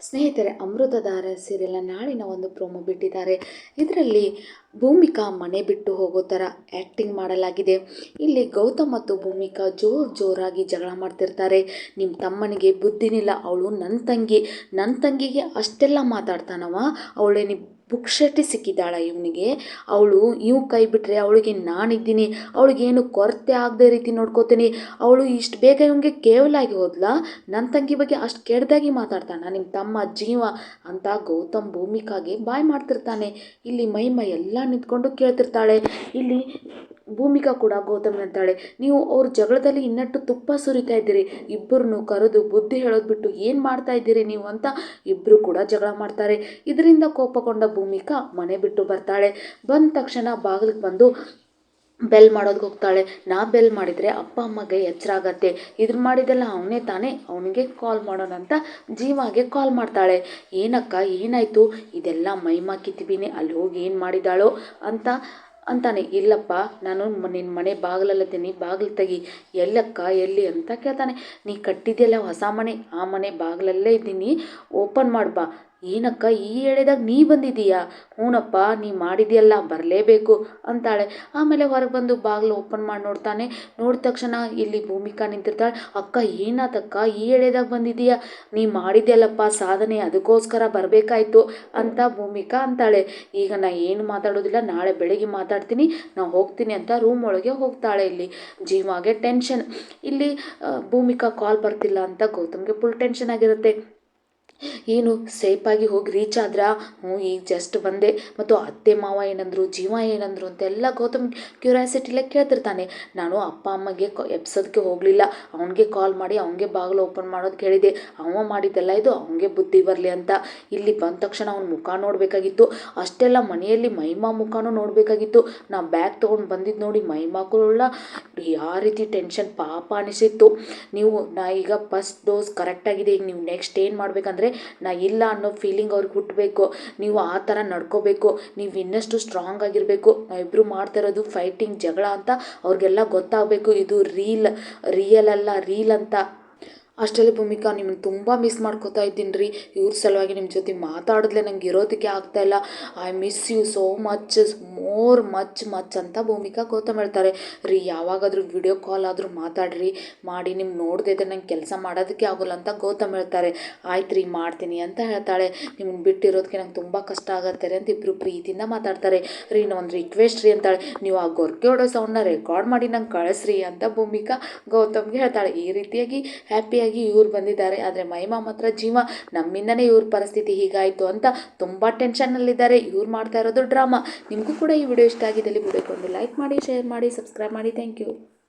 ಸ್ನೇಹಿತರೆ, ಅಮೃತಧಾರ ಸೀರಿಯಲ್ನ ನಾಳಿನ ಒಂದು ಪ್ರೋಮೋ ಬಿಟ್ಟಿದ್ದಾರೆ. ಇದರಲ್ಲಿ ಭೂಮಿಕಾ ಮನೆ ಬಿಟ್ಟು ಹೋಗೋ ಥರ ಆ್ಯಕ್ಟಿಂಗ್ ಮಾಡಲಾಗಿದೆ. ಇಲ್ಲಿ ಗೌತಮ್ ಮತ್ತು ಭೂಮಿಕಾ ಜೋರು ಜೋರಾಗಿ ಜಗಳ ಮಾಡ್ತಿರ್ತಾರೆ. ನಿಮ್ಮ ತಮ್ಮನಿಗೆ ಬುದ್ಧಿನಿಲ್ಲ, ಅವಳು ನನ್ನ ತಂಗಿ. ನನ್ನ ತಂಗಿಗೆ ಅಷ್ಟೆಲ್ಲ ಮಾತಾಡ್ತಾನವ. ಅವಳೇನಿ ಪುಕ್ಷಟಿ ಸಿಕ್ಕಿದ್ದಾಳ ಇವನಿಗೆ. ಅವಳು ಇವ್ ಕೈ ಬಿಟ್ಟರೆ ಅವಳಿಗೆ ನಾನಿದ್ದೀನಿ. ಅವಳಿಗೇನು ಕೊರತೆ ಆಗದೆ ರೀತಿ ನೋಡ್ಕೋತೀನಿ. ಅವಳು ಇಷ್ಟು ಬೇಗ ಇವನಿಗೆ ಕೇವಲ ಆಗಿ ಹೋದ್ಲಾ? ನನ್ನ ತಂಗಿ ಬಗ್ಗೆ ಅಷ್ಟು ಕೆಡ್ದಾಗಿ ಮಾತಾಡ್ತಾನ. ನಿಮ್ಮ ತಮ್ಮ ಜೀವ ಅಂತ ಗೌತಮ್ ಭೂಮಿಕಾಗೆ ಬಾಯ್ ಮಾಡ್ತಿರ್ತಾನೆ. ಇಲ್ಲಿ ಮೈ ಮೈ ಎಲ್ಲ ನಿಂತ್ಕೊಂಡು ಕೇಳ್ತಿರ್ತಾಳೆ. ಇಲ್ಲಿ ಭೂಮಿಕಾ ಕೂಡ ಗೌತಮ್ ಅಂತಾಳೆ ನೀವು ಅವ್ರ ಜಗಳದಲ್ಲಿ ಇನ್ನಟ್ಟು ತುಪ್ಪ ಸುರಿತಾ ಇದ್ದೀರಿ. ಇಬ್ಬರನ್ನು ಕರೆದು ಬುದ್ಧಿ ಹೇಳೋದು ಬಿಟ್ಟು ಏನು ಮಾಡ್ತಾ ಇದ್ದೀರಿ ನೀವು ಅಂತ ಇಬ್ಬರು ಕೂಡ ಜಗಳ ಮಾಡ್ತಾರೆ. ಇದರಿಂದ ಕೋಪಗೊಂಡ ಭೂಮಿಕಾ ಮನೆ ಬಿಟ್ಟು ಬರ್ತಾಳೆ. ಬಂದ ತಕ್ಷಣ ಬಾಗಿಲಿಗೆ ಬಂದು ಬೆಲ್ ಮಾಡೋದಕ್ಕೆ ಹೋಗ್ತಾಳೆ. ನಾ ಬೆಲ್ ಮಾಡಿದರೆ ಅಪ್ಪ ಅಮ್ಮಗೆ ಎಚ್ಚರ ಆಗತ್ತೆ. ಇದ್ರ ಮಾಡಿದೆಲ್ಲ ಅವನೇ ತಾನೇ ಅವನಿಗೆ ಕಾಲ್ ಮಾಡೋಣ ಅಂತ ಜೀವಾಗೆ ಕಾಲ್ ಮಾಡ್ತಾಳೆ. ಏನಕ್ಕ, ಏನಾಯಿತು? ಇದೆಲ್ಲ ಮೈಮಾ ಕಿತ್ತಿಬೀನಿ ಅಲ್ಲಿ ಹೋಗಿ ಏನು ಮಾಡಿದಾಳೋ ಅಂತ ಅಂತಾನೆ, ಇಲ್ಲಪ್ಪ, ನಾನು ನಿನ್ನ ಮನೆ ಬಾಗಿಲಲ್ಲಿದ್ದೀನಿ ಬಾಗಿಲು ತೆಗಿ, ಎಲ್ಲಕ್ಕ, ಎಲ್ಲಿ? ಅಂತ ಕೇಳ್ತಾನೆ. ನೀ ಕಟ್ಟಿದ್ಯಲ್ಲ ಹೊಸ ಮನೆ, ಆ ಮನೆ ಬಾಗಿಲಲ್ಲೇ ಇದ್ದೀನಿ, ಓಪನ್ ಮಾಡ್ಬಾ ಏನಕ್ಕ, ಈ ಎಳೆದಾಗ ನೀ ಬಂದಿದ್ದೀಯಾ? ಹ್ಞೂನಪ್ಪ ನೀ ಮಾಡಿದ್ಯಲ್ಲ, ಬರಲೇಬೇಕು ಅಂತಾಳೆ. ಆಮೇಲೆ ಹೊರಗೆ ಬಂದು ಬಾಗಿಲು ಓಪನ್ ಮಾಡಿ ನೋಡ್ತಾನೆ. ನೋಡಿದ ತಕ್ಷಣ ಇಲ್ಲಿ ಭೂಮಿಕಾ ನಿಂತಿರ್ತಾಳೆ. ಅಕ್ಕ, ಏನಾತಕ್ಕ, ಈ ಎಳೆದಾಗ ಬಂದಿದ್ದೀಯಾ? ನೀ ಮಾಡಿದ್ಯಲ್ಲಪ್ಪ, ಸಾಧನೆ, ಅದಕ್ಕೋಸ್ಕರ ಬರಬೇಕಾಯ್ತು ಅಂತ ಭೂಮಿಕಾ ಅಂತಾಳೆ. ಈಗ ನಾ ಏನು ಮಾತಾಡೋದಿಲ್ಲ, ನಾಳೆ ಬೆಳಗ್ಗೆ ಮಾತಾಡ್ತೀನಿ. ನಾ ಹೋಗ್ತೀನಿ ಅಂತ ರೂಮ್ ಒಳಗೆ ಹೋಗ್ತಾಳೆ ಇಲ್ಲಿ. ಜೀವಾಗೆ ಟೆನ್ಷನ್. ಇಲ್ಲಿ ಭೂಮಿಕಾ ಕಾಲ್ ಬರ್ತಿಲ್ಲ ಅಂತ ಗೌತಮ್ಗೆ ಫುಲ್ ಟೆನ್ಷನ್ ಆಗಿರುತ್ತೆ. ಏನು ಸೇಫಾಗಿ ಹೋಗಿ ರೀಚ್ ಆದ್ರ? ಹ್ಞೂ, ಈಗ ಜಸ್ಟ್ ಬಂದೆ. ಮತ್ತು ಅತ್ತೆ, ಮಾವ ಏನಂದರು, ಜೀವ ಏನಂದರು ಅಂತೆಲ್ಲ ಗೌತಮ್ ಕ್ಯೂರ್ಯಾಸಿಟಿಲೇ ಕೇಳ್ತಿರ್ತಾನೆ. ನಾನು ಅಪ್ಪ, ಅಮ್ಮಗೆ ಎಬ್ಸೋದಕ್ಕೆ ಹೋಗಲಿಲ್ಲ. ಅವನಿಗೆ ಕಾಲ್ ಮಾಡಿ, ಅವನಿಗೆ ಬಾಗಿಲು ಓಪನ್ ಮಾಡೋದು ಕೇಳಿದೆ. ಅವ ಮಾಡಿದ್ದೆಲ್ಲ ಇದು ಅವನಿಗೆ ಬುದ್ಧಿ ಬರಲಿ ಅಂತ. ಇಲ್ಲಿ ಬಂದ ತಕ್ಷಣ ಅವ್ನ ಮುಖ ನೋಡಬೇಕಾಗಿತ್ತು. ಅಷ್ಟೆಲ್ಲ ಮನೆಯಲ್ಲಿ ಮಹಿಮಾ ಮುಖನೂ ನೋಡಬೇಕಾಗಿತ್ತು. ನಾ ಬ್ಯಾಗ್ ತೊಗೊಂಡು ಬಂದಿದ್ದು ನೋಡಿ ಮೈಮಾಕುಳ್ಳ ಯಾವ ರೀತಿ ಟೆನ್ಷನ್ ಪಾಪ ಅನಿಸಿತ್ತು ನೀವು, ನಾ ಈಗ ಫಸ್ಟ್ ಡೋಸ್ ಕರೆಕ್ಟಾಗಿದೆ ಈಗ ನೀವು ನೆಕ್ಸ್ಟ್ ಏನು ಮಾಡಬೇಕಂದ್ರೆ, ನಾ ಇಲ್ಲ ಅನ್ನೋ ಫೀಲಿಂಗ್ ಅವ್ರಿಗೆ ಹುಟ್ಟಬೇಕು ನೀವು ಆ ಥರ ನಡ್ಕೋಬೇಕು. ನೀವು ಇನ್ನಷ್ಟು ಸ್ಟ್ರಾಂಗ್ ಆಗಿರಬೇಕು. ನಾವಿಬ್ಬರು ಮಾಡ್ತಾ ಇರೋದು ಫೈಟಿಂಗ್ ಜಗಳ ಅಂತ ಅವ್ರಿಗೆಲ್ಲ ಗೊತ್ತಾಗಬೇಕು. ಇದು ರೀಲ್ ರಿಯಲ್ ಅಲ್ಲ ರೀಲ್ ಅಂತ. ಅಷ್ಟರಲ್ಲಿ ಭೂಮಿಕಾ ನಿಮ್ಮನ್ನು ತುಂಬ ಮಿಸ್ ಮಾಡ್ಕೋತಾ ಇದ್ದೀನಿ ರೀ. ಇವ್ರ ಸಲುವಾಗಿ ನಿಮ್ಮ ಜೊತೆ ಮಾತಾಡಿದ್ಲೆ ನಂಗೆ ಇರೋದಕ್ಕೆ ಆಗ್ತಾಯಿಲ್ಲ I miss you so much more much much ಅಂತ ಭೂಮಿಕಾ ಗೌತಮ್ ಹೇಳ್ತಾರೆ. ರೀ, ಯಾವಾಗಾದರೂ ವಿಡಿಯೋ ಕಾಲ್ ಆದರೂ ಮಾತಾಡ್ರಿ. ಮಾಡಿ ನಿಮ್ಗೆ ನೋಡದೆ ನಂಗೆ ಕೆಲಸ ಮಾಡೋದಕ್ಕೆ ಆಗೋಲ್ಲ ಅಂತ ಗೌತಮ್ ಹೇಳ್ತಾರೆ. ಆಯ್ತು ರೀ, ಮಾಡ್ತೀನಿ ಅಂತ ಹೇಳ್ತಾಳೆ. ನಿಮ್ಗೆ ಬಿಟ್ಟಿರೋದಕ್ಕೆ ನಂಗೆ ತುಂಬ ಕಷ್ಟ ಆಗತ್ತೆ ಅಂತ ಇಬ್ಬರು ಪ್ರೀತಿಯಿಂದ ಮಾತಾಡ್ತಾರೆ. ರೀ ಒಂದು ರಿಕ್ವೆಸ್ಟ್ ರೀ ಅಂತಾಳೆ. ನೀವು ಆ ಗೊರ್ಕೆ ಹೊಡೋ ಸೌಂಡ್ನ ರೆಕಾರ್ಡ್ ಮಾಡಿ ನಂಗೆ ಕಳಿಸ್ರಿ ಅಂತ ಭೂಮಿಕಾ ಗೌತಮ್ಗೆ ಹೇಳ್ತಾಳೆ. ಈ ರೀತಿಯಾಗಿ ಹ್ಯಾಪಿಯಾಗಿ ಇವ್ರು ಬಂದಿದ್ದಾರೆ. ಆದರೆ ಮಹಿಮಾ ಮಾತ್ರ ಜೀವ, ನಮ್ಮಿಂದನೇ ಇವ್ರ ಪರಿಸ್ಥಿತಿ ಹೀಗಾಯಿತು ಅಂತ ತುಂಬ ಟೆನ್ಷನ್ನಲ್ಲಿದ್ದಾರೆ ಇವ್ರು ಮಾಡ್ತಾ ಇರೋದು ಡ್ರಾಮಾ ನಿಮಗೂ ಕೂಡ ಈ ವಿಡಿಯೋ ಇಷ್ಟ ಆಗಿದ್ದಲ್ಲಿ ವಿಡಿಯೋಕೊಂಡು ಲೈಕ್ ಮಾಡಿ ಶೇರ್ ಮಾಡಿ ಸಬ್ಸ್ಕ್ರೈಬ್ ಮಾಡಿ. Thank you